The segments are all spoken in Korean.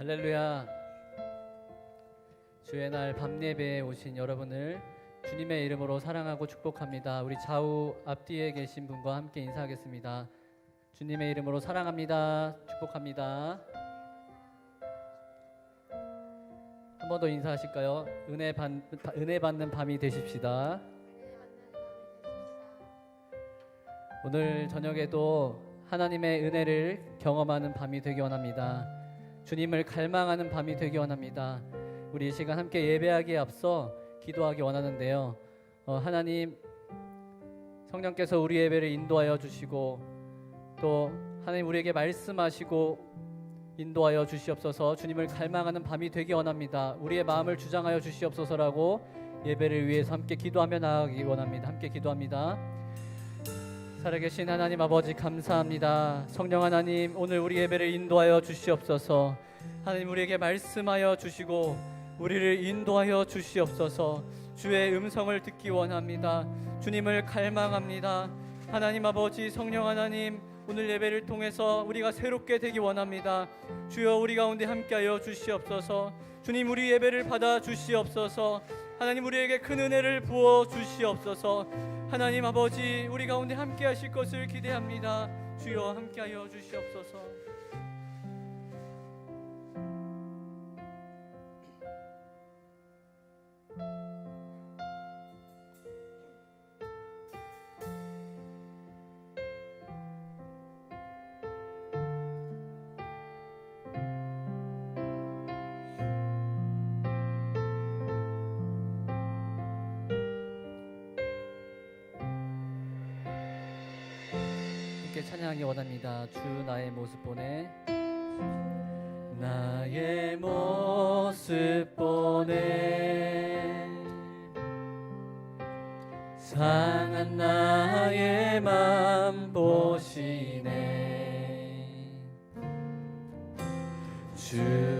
할렐루야. 주의 날 밤 예배에 오신 여러분을 주님의 이름으로 사랑하고 축복합니다. 우리 좌우 앞뒤에 계신 분과 함께 인사하겠습니다. 주님의 이름으로 사랑합니다. 축복합니다. 한 번 더 인사하실까요? 은혜 받 은혜 받는 밤이 되십시다. 오늘 저녁에도 하나님의 은혜를 경험하는 밤이 되기 원합니다. 주님을 갈망하는 밤이 되기 원합니다. 우리 이 시간 함께 예배하기에 앞서 기도하기 원하는데요. 어, 하나님 성령께서 우리 예배를 인도하여 주시고 또 하나님 우리에게 말씀하시고 인도하여 주시옵소서. 주님을 갈망하는 밤이 되기 원합니다. 우리의 마음을 주장하여 주시옵소서라고 예배를 위해서 함께 기도하며 나아가기 원합니다. 함께 기도합니다. 살아계신 하나님 아버지 감사합니다. 성령 하나님 오늘 우리 예배를 인도하여 주시옵소서. 하나님 우리에게 말씀하여 주시고 우리를 인도하여 주시옵소서. 주의 음성을 듣기 원합니다. 주님을 갈망합니다. 하나님 아버지 성령 하나님 오늘 예배를 통해서 우리가 새롭게 되기 원합니다. 주여 우리 가운데 함께하여 주시옵소서. 주님 우리 예배를 받아 주시옵소서. 하나님 우리에게 큰 은혜를 부어 주시옵소서. 하나님 아버지 우리 가운데 함께 하실 것을 기대합니다. 주여 함께하여 주시옵소서. 함께 찬양하기 원합니다. 주 나의 모습 보내. 나의 모습 보내. 상한 나의 맘 보시네. 주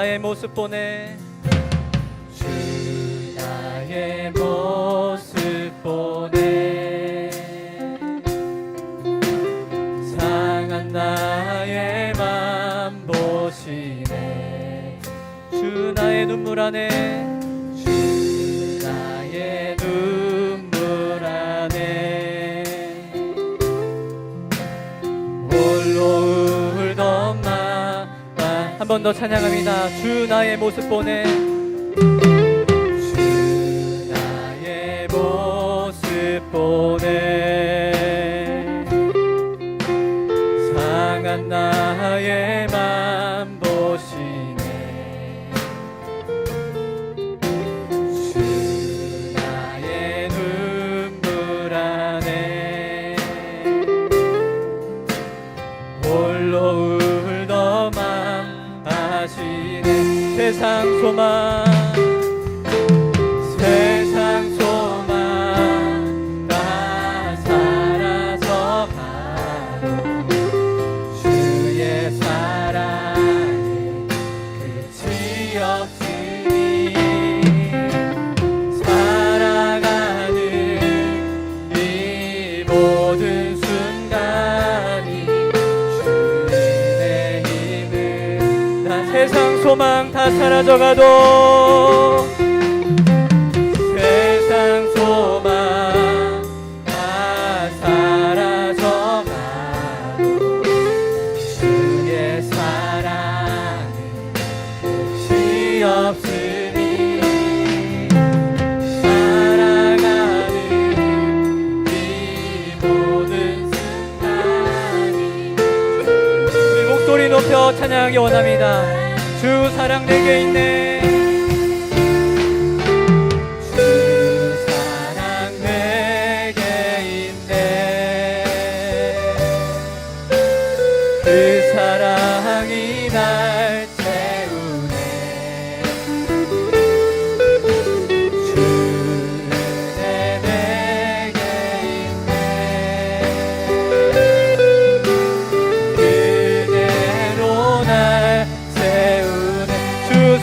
나의 모습 보내. 주 나의 모습 보내. 상한 나의 맘 보시네. 주 나의 눈물 안에 번 더 찬양합니다. 주 나의 모습 보내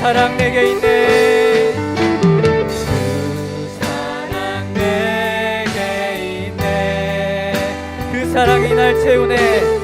사랑 내게 있네. 주 사랑 내게 있네. 그 사랑이 날 채우네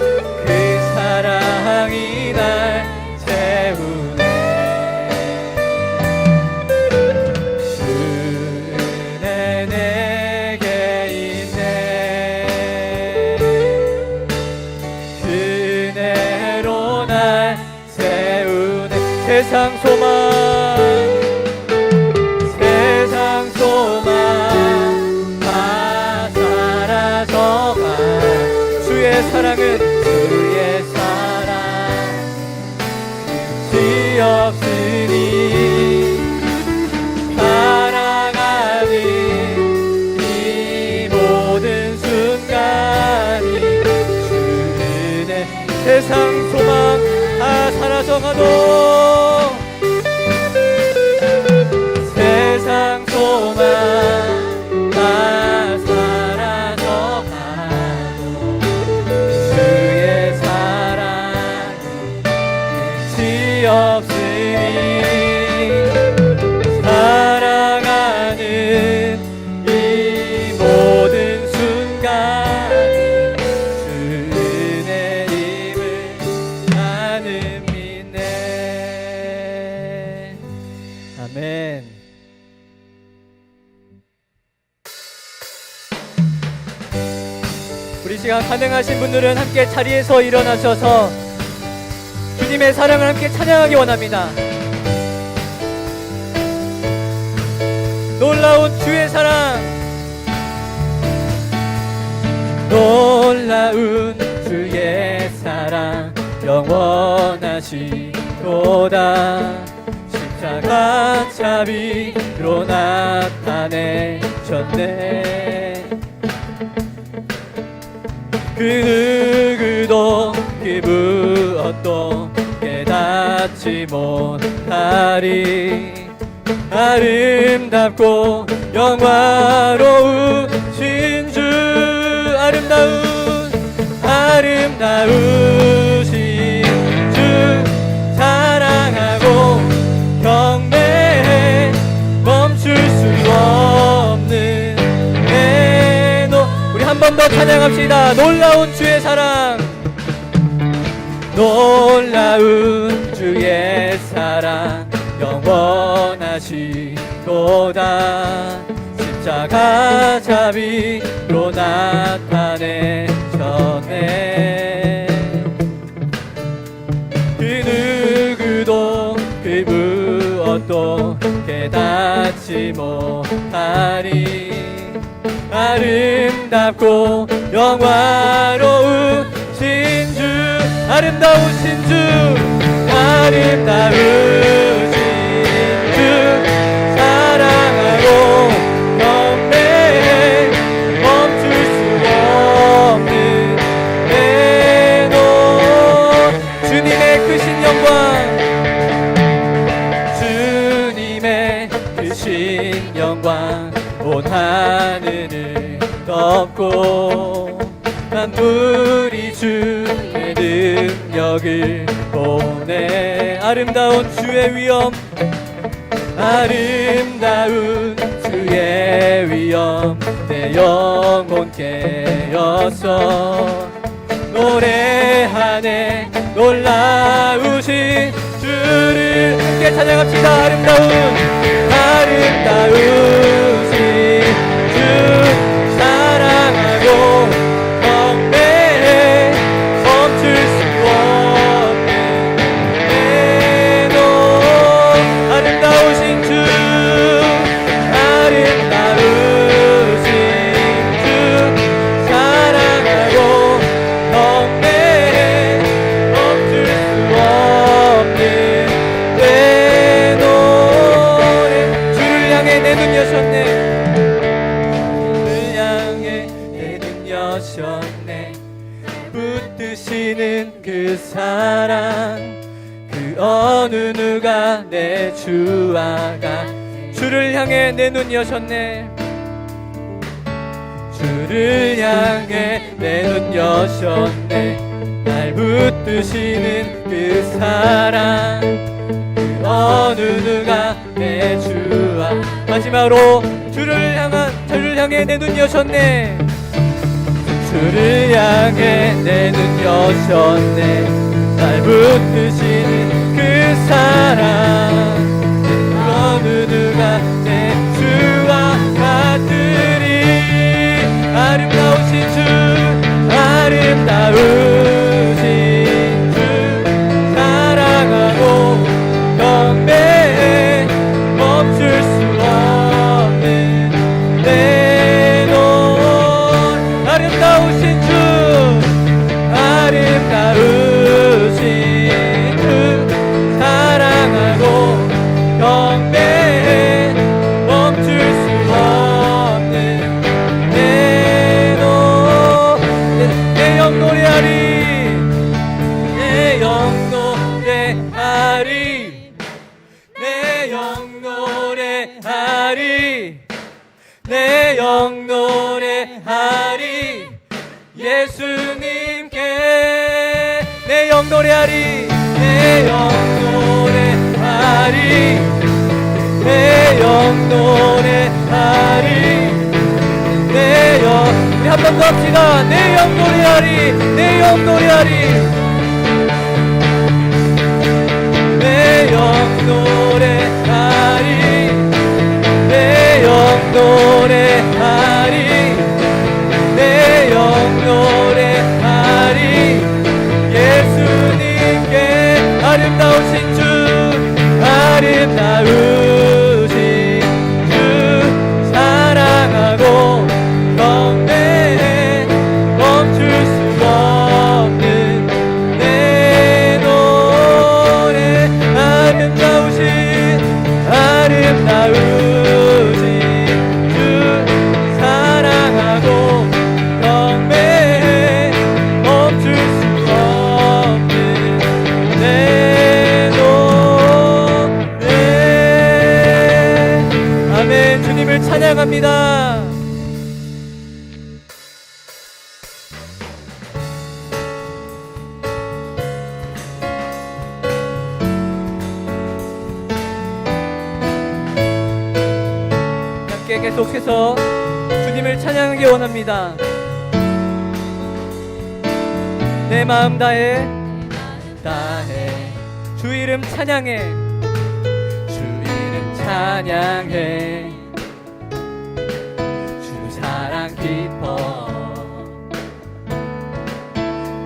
세상 소망 다 사라져가도 세상 소망 가능하신 분들은 함께 자리에서 일어나셔서 주님의 사랑을 함께 찬양하기 원합니다. 놀라운 주의 사랑. 놀라운 주의 사랑. 영원하시도다. 십자가 자비로 나타내셨네 그 누구도 그 무엇도 깨닫지 못하리. 아름답고 영화로우신 주 아름다운 아름다우 번더 찬양합시다. 놀라운 주의 사랑. 놀라운 주의 사랑. 영원하시도다. 십자가 자비로 나타내셨네. 그 누구도 그 무엇도 깨닫지 못하리. 아름 답고 영화로우신 주 아름다우신 주 아름다우 덮고 만물이 주의 능력을 보내. 아름다운 주의 위엄 아름다운 주의 위엄. 내 영혼 깨었어 노래하네. 놀라우신 주를 함께 찬양합시다. 아름다운 아름다우 붙드시는 그 사랑 그 어느 누가 내 주와 가 주를 향해 내눈 여셨네. 주를 향해 내 눈 여셨네. 날 붙드시는 그 사랑 그 어느 누가 내 주와 마지막으로 주를 향한 주를 향해 내 눈 여셨네 주를 향해 내 눈 여셨네. 날 붙드시는 그 사랑. 그 어느 누가 내 주와 같으리? 아름다우신 주 아름다우신 주. 사랑하고 경 함께 계속해서 주님을 찬양하기 원합니다. 내 마음 다해 다해. 주 이름 찬양해. 주 이름 찬양해. 주 사랑 기뻐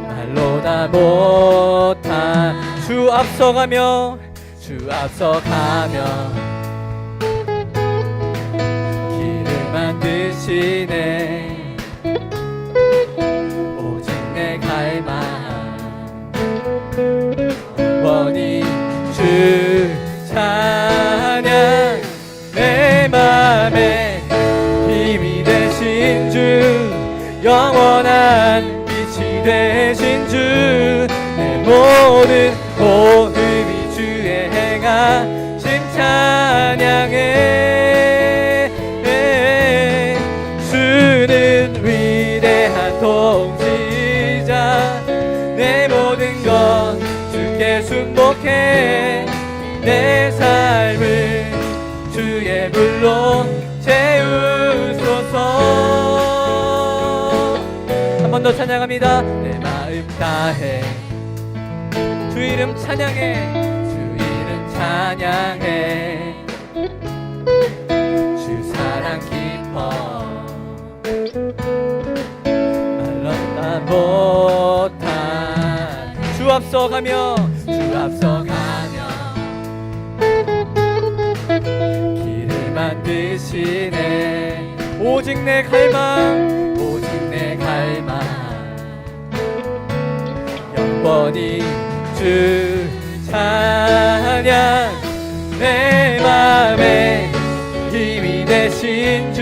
말로 다 못한 주 앞서가며 주 앞서가며 만드시네 오직 내 갈망 원히 주 찬양 내 맘에 힘이 되신 주 영원한 빛이 되신 주 내 모든 찬양합니다. 내 마음 다해. 주 이름 찬양해. 주 이름 찬양해. 주 사랑 기뻐 말랐다 못한. 주 앞서가며. 주 앞서가며. 길을 만드시네. 오직 내 갈망 영원히 주 찬양 내 맘에 힘이 되신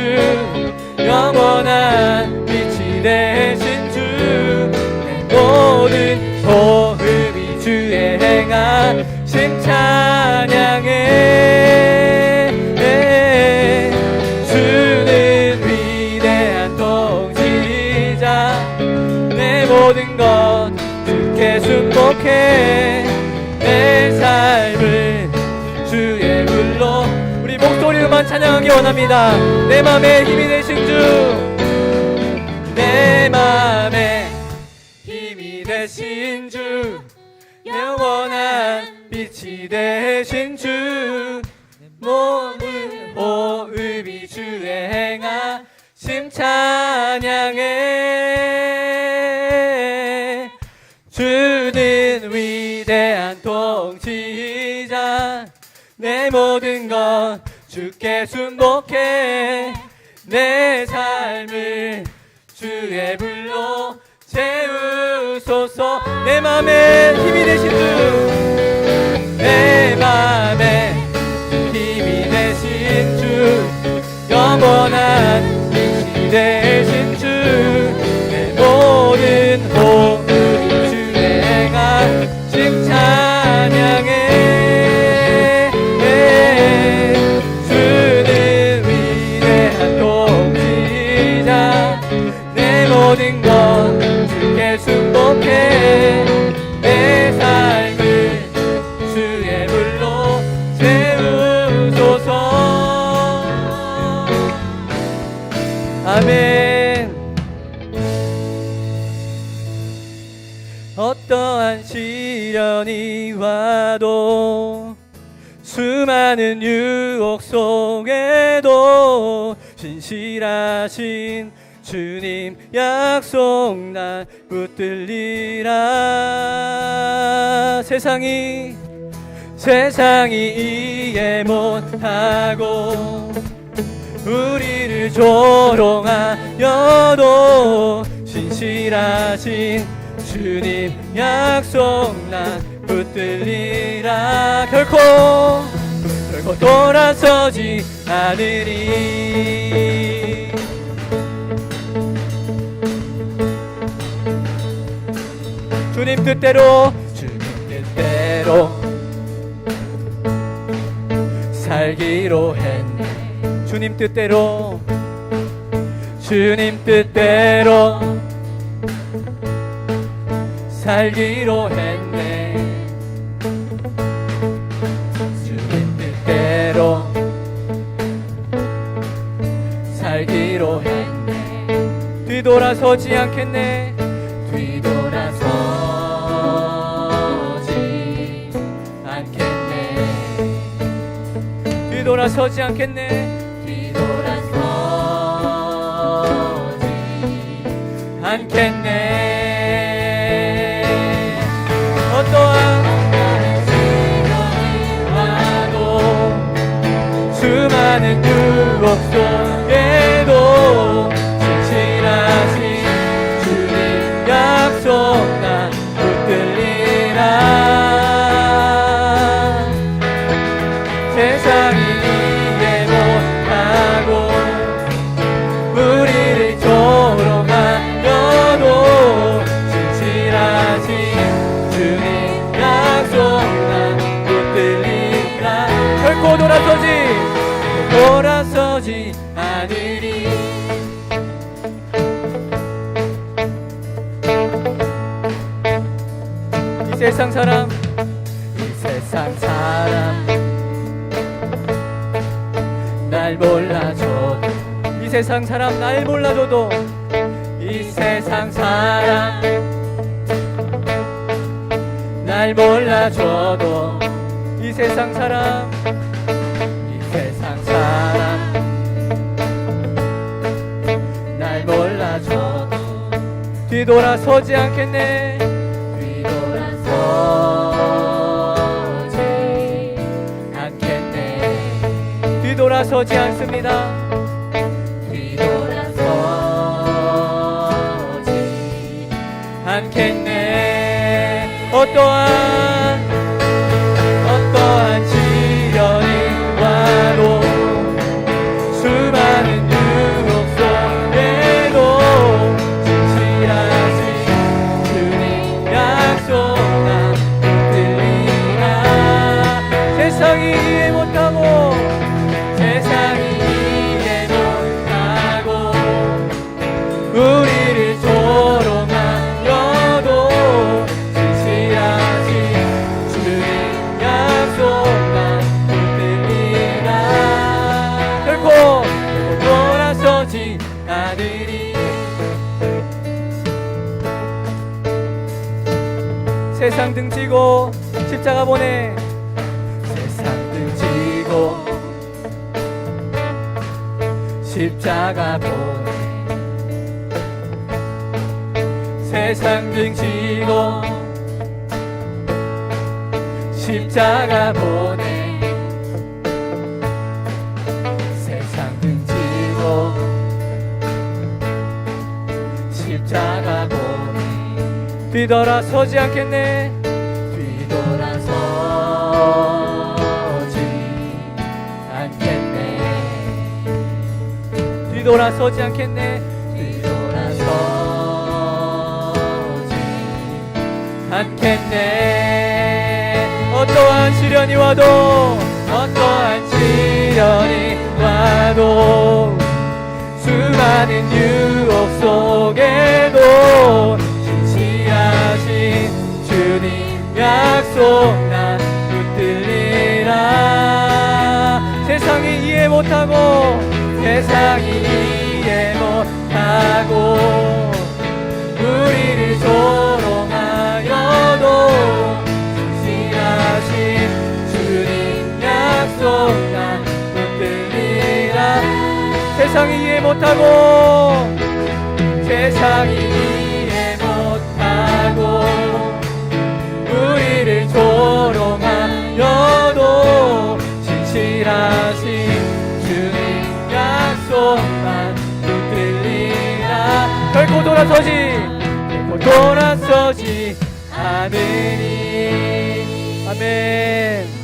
찬양하기 원합니다. 내 맘에 힘이 되신 주내 맘에 힘이 되신 주. 영원한 빛이 되신 주. 몸을 호흡이 주의 행하 심 찬양해. 주는 위대한 통치자. 내 모든 것 주께 순복해 내 삶을 주의 불로 채우소서. 내 맘에 힘이 되신 주 내 맘에 힘이 되신 주 영원한 빛이 되신 시련이 와도 수많은 유혹 속에도 신실하신 주님 약속 난 붙들리라. 세상이 세상이 이해 못하고 우리를 조롱하여도 신실하신 주님 약속 난 붙들리라. 결코 결코 돌아서지 않으리. 주님 뜻대로 주님 뜻대로 살기로 했네. 주님 뜻대로 주님 뜻대로 살기로 했네 뒤돌아서지 않겠네. 뒤돌아서지 않겠네. 뒤돌아서지 않겠네. 뒤돌아서지 않겠네. 어떠한 수많은 유혹 속에도 세상 사람 날 몰라줘도 이 세상 사람 날 몰라줘도 이 세상 사람 이 세상 사람 날 몰라줘도 뒤돌아서지 않겠네. 뒤돌아서지 않겠네. 뒤돌아서지 않습니다 န်ခင်နေဟောတော် 뒤돌아서지 않겠네. 뒤돌아서지 않겠네. 뒤돌아서지 않겠네. 뒤돌아서지 않겠네. 어떠한 시련이 와도 어떠한 시련이 와도 수많은 유혹 속에도 속난 붙들리라. 세상이 이해 못하고 세상이 이해 못하고 우리를 조롱하여도 진실하신 주님 약속 난 붙들리라. 세상이 이해 못하고 세상이 돌아서지. 결코 돌아서지. 않으니 아멘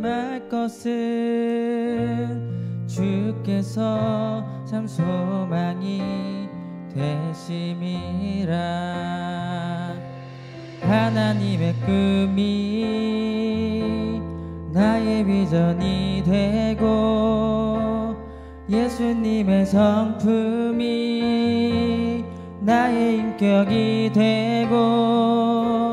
말 것은 주께서 참 소망이 되심이라. 하나님의 꿈이 나의 비전이 되고 예수님의 성품이 나의 인격이 되고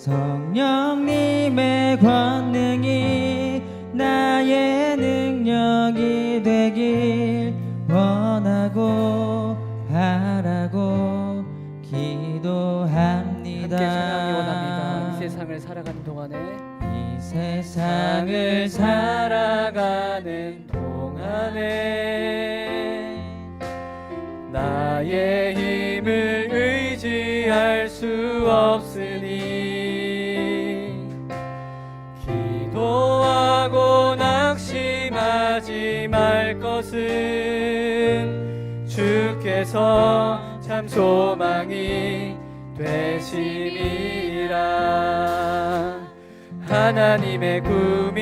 성령님의 권능이 나의 능력이 되길 원하고 바라고 기도합니다. 함께 찬양하기 원합니다 이 세상을 살아가는 동안에 이 세상을 살아가는 동안에 나의 힘을 의지할 수 없으니 말 것은 주께서 참 소망이 되심이라. 하나님의 꿈이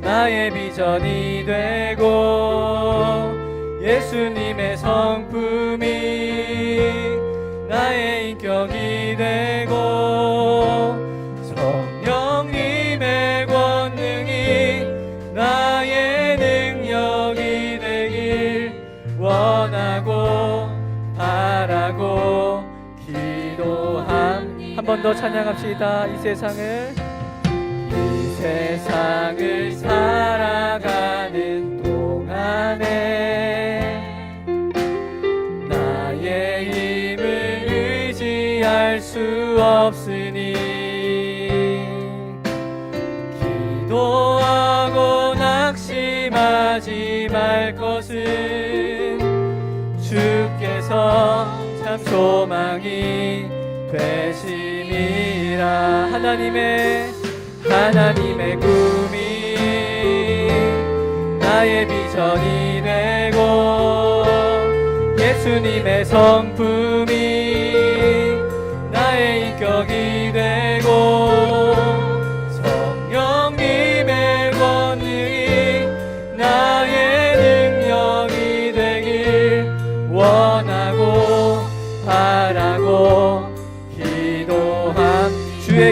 나의 비전이 되고 예수님의 성 번 더 찬양합시다. 이 세상을. 이 세상을 살아가는 동안에 나의 힘을 의지할 수 없으니 기도하고 낙심하지 말 것은 주께서 참 소망이 되심 이라 하나님의 하나님의 꿈이 나의 비전이 되고 예수님의 성품이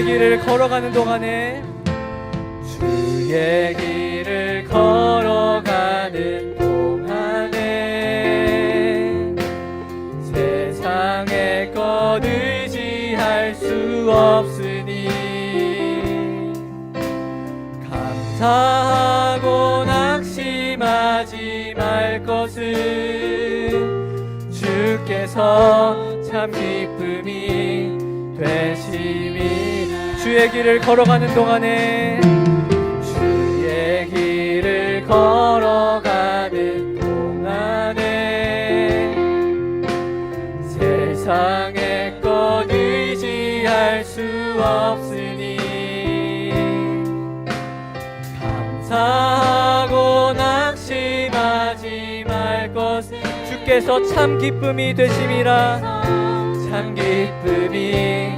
길을 걸어가는 동안에 주의 길을 걸어가는 동안에 세상의 것 의지할 수 없으니 감사하고 낙심하지 말 것은 주께서 참 기쁨이 되심이 주의 길을 걸어가는 동안에 주의 길을 걸어가는 동안에 세상의 것 의지할 수 없으니 감사하고 낙심하지 말것 주께서 참 기쁨이 되심이라. 참 기쁨이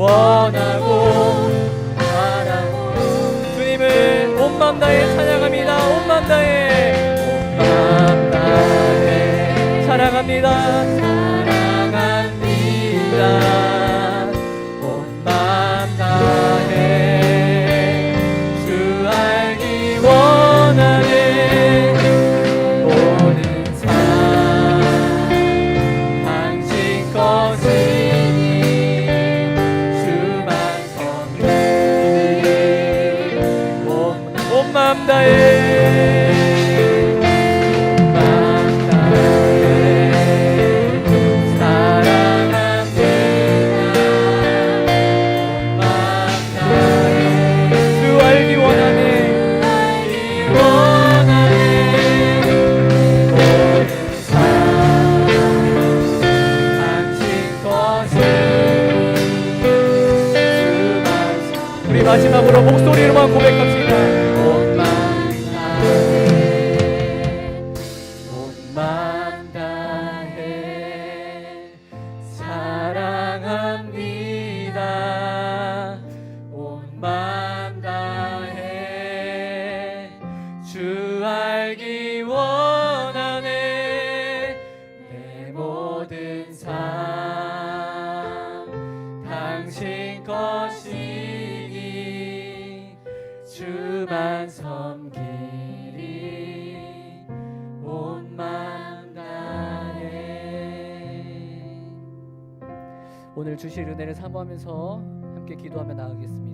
원하 마지막으로 목소리로만 고백합시다 주실 은혜를 사모하면서 함께 기도하며 나가겠습니다